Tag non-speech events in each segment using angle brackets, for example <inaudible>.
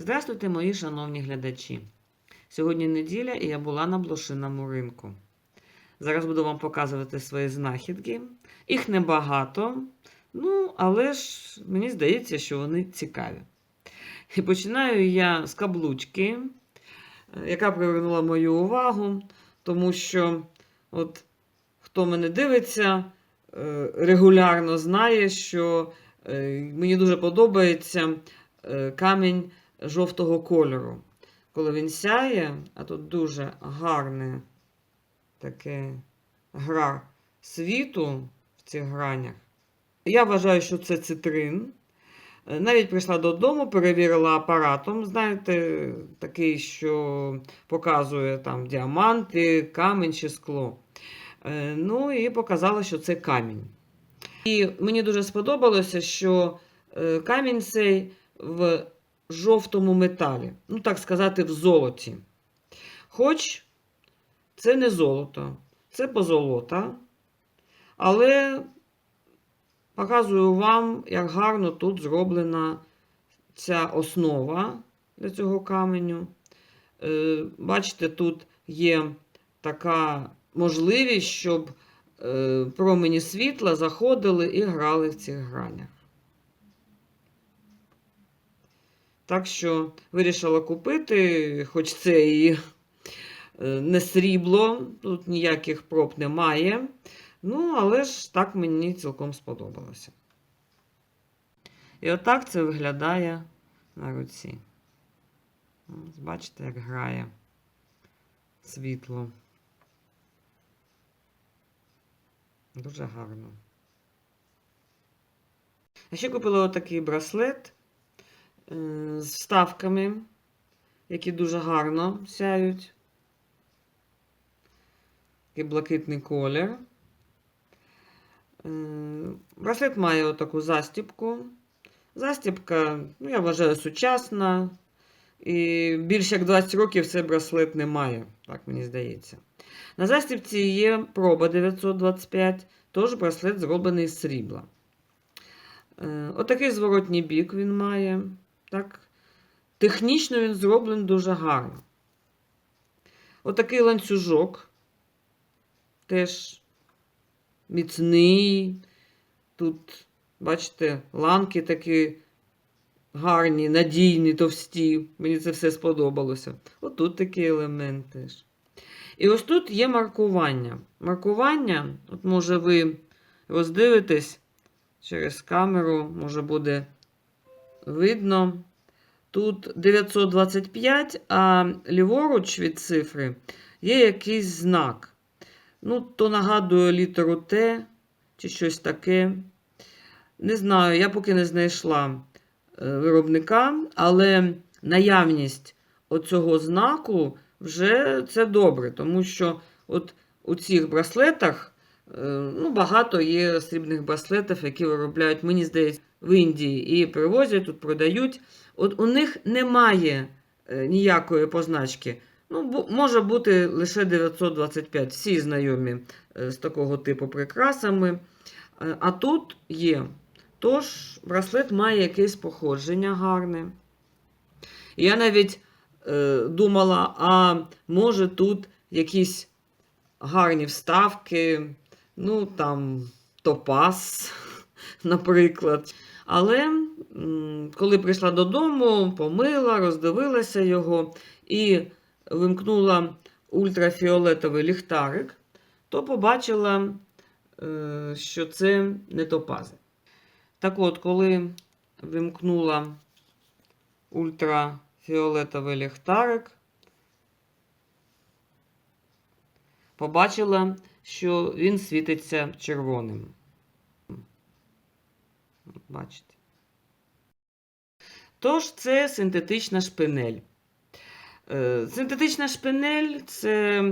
Здравствуйте, мої шановні глядачі. Сьогодні неділя і я була на блошиному ринку. Зараз буду вам показувати свої знахідки. Їх небагато, ну, але ж мені здається, що вони цікаві. І починаю я з каблучки, е, яка привернула мою увагу, тому що, от, хто мене дивиться, е, регулярно знає, що е, мені дуже подобається камінь жовтого кольору. Коли він сяє, а тут дуже гарне таке гра світу в цих гранях. Я вважаю, що це цитрин. Е, Навіть прийшла додому, перевірила апаратом, знаєте, такий, що показує там діаманти, камінь чи скло. Е, Ну і показала, що це камінь. І мені дуже сподобалося, що е, камінь цей в жовтому металі, ну так сказати, в золоті. Хоч це не золото, це позолота, але показую вам, як гарно тут зроблена ця основа для цього каменю. Е, Бачите, тут є така можливість, щоб е, промені світла заходили і грали в цих гранях. Так що вирішила купити, хоч це і е, не срібло, тут ніяких проб немає. Ну, але ж так мені цілком сподобалося. І отак це виглядає на руці. Бачите, як грає світло. Дуже гарно. А ще купила отакий браслет з вставками, які дуже гарно сяють. Такий блакитний колір. Е, Браслет має отаку застіпку. Застіпка, ну, я вважаю, сучасна. І більше як 20 років цей браслет не має, так мені здається. На застіпці є проба 925, тож браслет зроблений з срібла. Е, Отакий зворотній бік він має. Так. Технічно він зроблений дуже гарно. Отакий ланцюжок. Теж міцний. Тут, бачите, ланки такі гарні, надійні, товсті. Мені це все сподобалося. Отут такий елемент. І ось тут є маркування. Маркування, от може ви роздивитесь через камеру, може буде видно. Тут 925, а ліворуч від цифри є якийсь знак. Ну, то нагадує літеру Т чи щось таке. Не знаю, я поки не знайшла е, виробника, але наявність оцього знаку вже це добре, тому що от у цих браслетах е, ну, багато є срібних браслетів, які виробляють, мені здається, в Індії і привозять, тут продають. От у них немає е, ніякої позначки. Ну, може бути лише 925. Всі знайомі е, з такого типу прикрасами. Е, А тут є. Тож, браслет має якесь походження гарне. Я навіть е, думала, а може тут якісь гарні вставки, ну там топаз, <laughs> наприклад. Але коли прийшла додому, помила, роздивилася його і вимкнула ультрафіолетовий ліхтарик, то побачила, е, що це не топази. Так от, коли вимкнула ультрафіолетовий ліхтарик, побачила, що він світиться червоним. Бачите. Тож це синтетична шпинель. Е, Синтетична шпинель це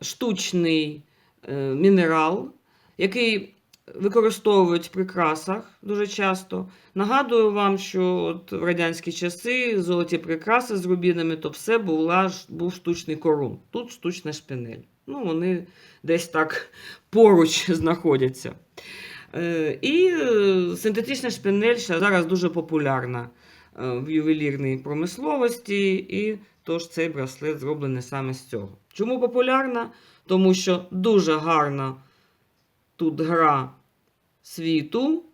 штучний е, мінерал, який використовують в прикрасах дуже часто. Нагадую вам, що от в радянські часи золоті прикраси з рубінами, то все була, був штучний корун. Тут штучна шпинель. Ну, вони десь так поруч <laughs> знаходяться. Е, І е, синтетична шпинель зараз дуже популярна в ювелірній промисловості, і тож цей браслет зроблений саме з цього. Чому популярна? Тому що дуже гарна тут гра світу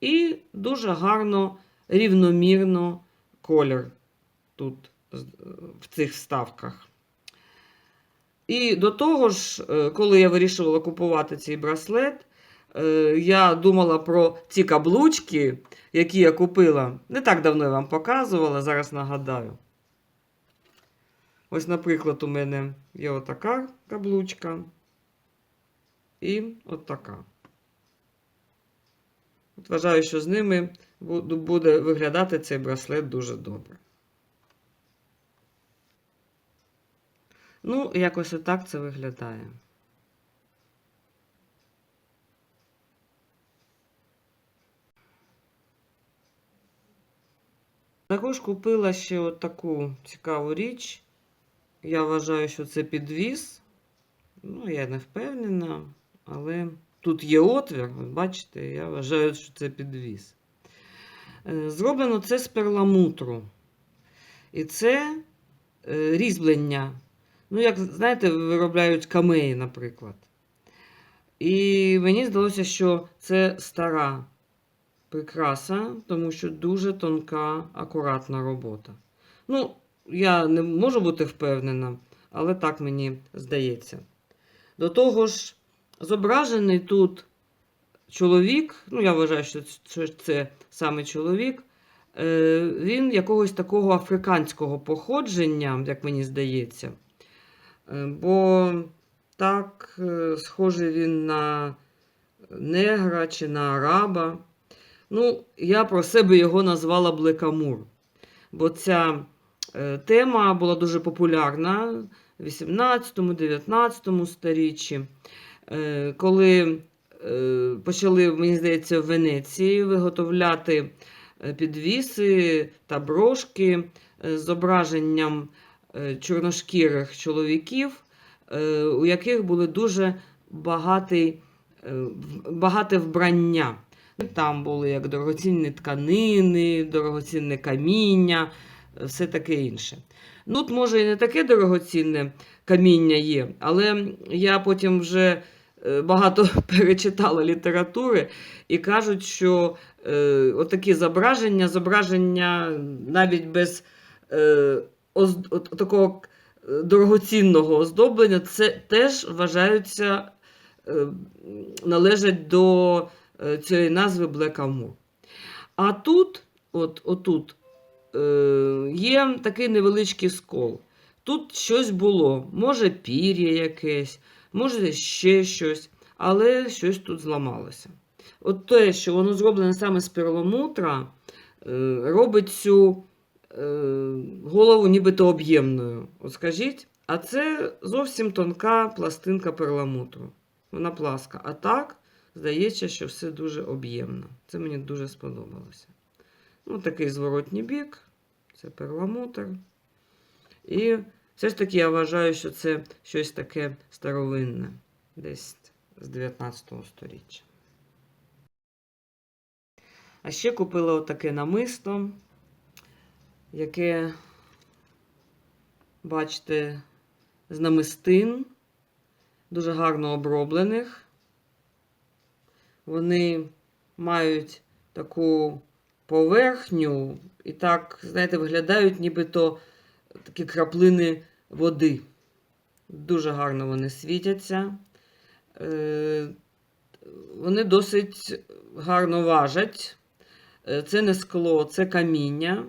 і дуже гарно рівномірно колір тут в цих вставках. І до того ж, е, коли я вирішувала купувати цей браслет, е, я думала про ці каблучки, які я купила. Не так давно я вам показувала, зараз нагадаю. Ось, наприклад, у мене є отака каблучка і отака. От вважаю, що з ними буде виглядати цей браслет дуже добре. Ну, якось отак це виглядає. Також купила ще от таку цікаву річ. Я вважаю, що це підвіз. Ну, я не впевнена, але тут є отвір, от бачите, я вважаю, що це підвіз. Е, Зроблено це з перламутру. І це е, різьблення. Ну, як знаєте, виробляють камеї, наприклад. І мені здалося, що це стара прикраса, тому що дуже тонка, акуратна робота. Ну, я не можу бути впевнена, але так мені здається. До того ж, зображений тут чоловік, ну, я вважаю, що це, саме чоловік, е, він якогось такого африканського походження, як мені здається. Е, Бо так е, схожий він на негра чи на араба. Ну, я про себе його назвала Блекамур. Бо ця е, тема була дуже популярна в 18-19 сторіччі, е, коли е, почали, мені здається, в Венеції виготовляти підвіси та брошки з зображенням чорношкірих чоловіків, у яких були дуже багатий, е, багате вбрання. Там були як дорогоцінні тканини, дорогоцінне каміння, все таке інше. Ну, от, може, і не таке дорогоцінне каміння є, але я потім вже е, багато <laughs> перечитала літератури і кажуть, що е, отакі зображення, зображення навіть без е, оз, от, такого е, дорогоцінного оздоблення, це теж вважаються, е, належать до цієї назви Black А тут, от, отут, е, є такий невеличкий скол. Тут щось було, може пір'я якесь, може ще щось, але щось тут зламалося. От те, що воно зроблене саме з перламутра, е, робить цю е, голову нібито об'ємною. От скажіть, а це зовсім тонка пластинка перламутру. Вона пласка. А так, здається, що все дуже об'ємно. Це мені дуже сподобалося. Ну, такий зворотній бік, це перламутр. І все ж таки я вважаю, що це щось таке старовинне, десь з 19 століття. А ще купила отаке намисто, яке, бачите, з намистин, дуже гарно оброблених. Вони мають таку поверхню і так, знаєте, виглядають нібито такі краплини води. Дуже гарно вони світяться. Е, Вони досить гарно важать. Е, Це не скло, це каміння.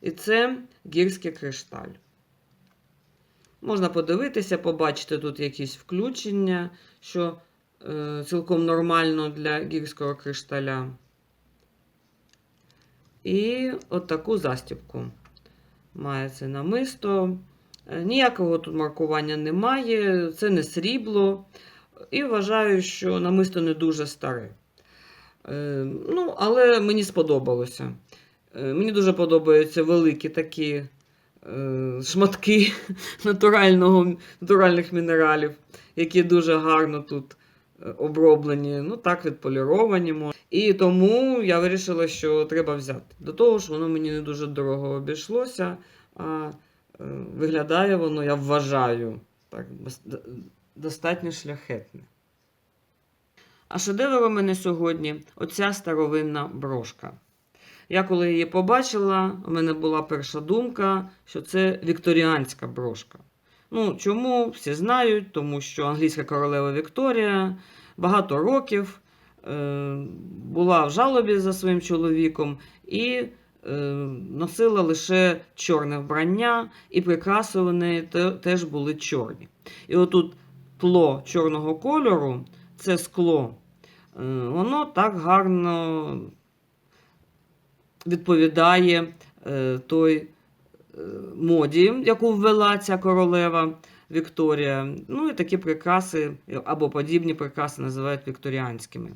І це гірський кришталь. Можна подивитися, побачити тут якісь включення, що цілком нормально для гірського кришталя. І от таку застібку має це намисто. Е, Ніякого тут маркування немає, це не срібло. І вважаю, що намисто не дуже старе. Е, Ну, але мені сподобалося. Е, Мені дуже подобаються великі такі е, шматки <laughs> натурального, натуральних мінералів, які дуже гарно тут е, оброблені, ну так, відполіровані. І тому я вирішила, що треба взяти. До того ж, воно мені не дуже дорого обійшлося, а е, виглядає воно, я вважаю, так, достатньо шляхетне. А шедевр у мене сьогодні оця старовинна брошка. Я коли її побачила, у мене була перша думка, що це вікторіанська брошка. Ну, чому всі знають, тому що англійська королева Вікторія багато років е, була в жалобі за своїм чоловіком і е, носила лише чорне вбрання, і прикраси у неї те- теж були чорні. І отут тло чорного кольору, це скло, е, воно так гарно відповідає е, той моді, яку ввела ця королева Вікторія. Ну і такі прикраси або подібні прикраси називають вікторіанськими.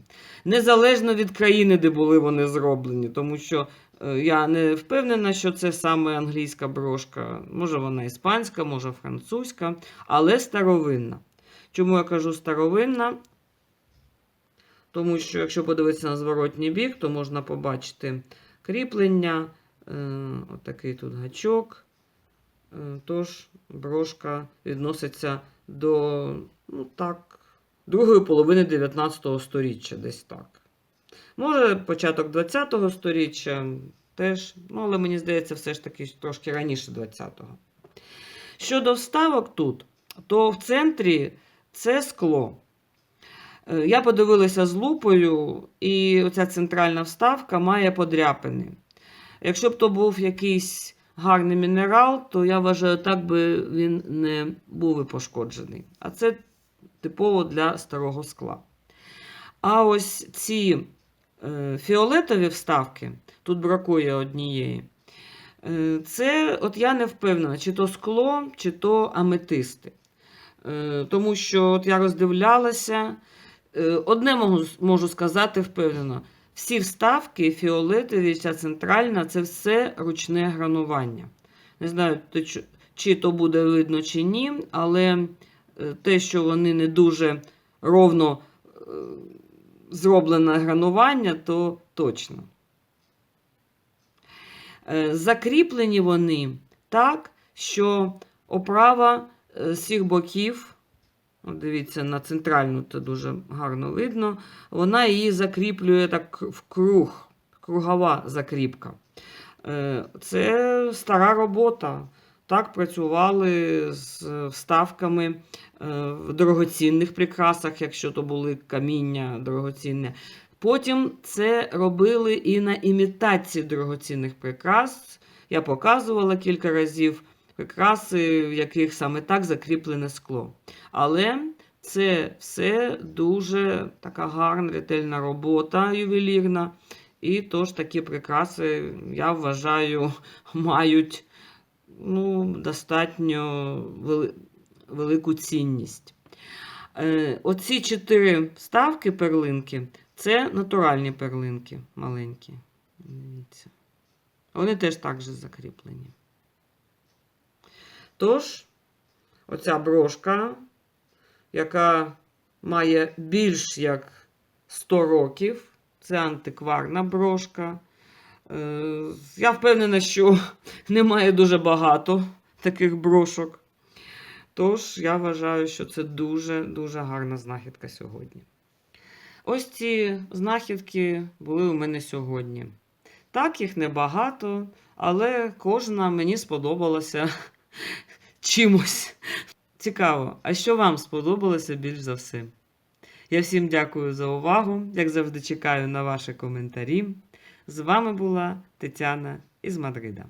Незалежно від країни, де були вони зроблені, тому що е, я не впевнена, що це саме англійська брошка. Може вона іспанська, може французька, але старовинна. Чому я кажу старовинна? Тому що, якщо подивитися на зворотній бік, то можна побачити кріплення, отакий тут гачок. Е, Тож брошка відноситься до ну, так, другої половини 19 століття, десь так. Може, початок 20-го століття теж, ну, але мені здається, все ж таки трошки раніше 20-го. Щодо вставок тут, то в центрі це скло. Е, Я подивилася з лупою, і оця центральна вставка має подряпини. Якщо б то був якийсь гарний мінерал, то я вважаю, так би він не був і пошкоджений. А це типово для старого скла. А ось ці е, фіолетові вставки, тут бракує однієї. е, Це, от я не впевнена, чи то скло, чи то аметисти. Е, Тому що от я роздивлялася. Одне можу, можу сказати впевнено: всі вставки, фіолетові, ця центральна, це все ручне гранування. Не знаю, чи- то буде видно, чи ні, але е, те, що вони не дуже ровно е, зроблене гранування, то точно. Е, Закріплені вони так, що оправа з всіх боків Дивіться, на центральну це дуже гарно видно. Вона її закріплює так в круг, кругова закріпка. Е, Це стара робота. Так працювали з вставками е, в дорогоцінних прикрасах, якщо то були каміння дорогоцінне. Потім це робили і на імітації дорогоцінних прикрас. Я показувала кілька разів прикраси, в яких саме так закріплене скло. Але це все дуже така гарна, ретельна робота ювелірна. І тож такі прикраси, я вважаю, <laughs> мають ну, достатньо вели- велику цінність. Е, оці чотири вставки перлинки це натуральні перлинки маленькі. Дивіться. Вони теж так закріплені. Тож, оця брошка, яка має більш як 100 років, це антикварна брошка. Е, Я впевнена, що <laughs> немає дуже багато таких брошок. Тож, я вважаю, що це дуже-дуже гарна знахідка сьогодні. Ось ці знахідки були у мене сьогодні. Так, їх небагато, але кожна мені сподобалася чимось. Цікаво, а що вам сподобалося більш за все? Я всім дякую за увагу. Як завжди, чекаю на ваші коментарі. З вами була Тетяна із Мадрида.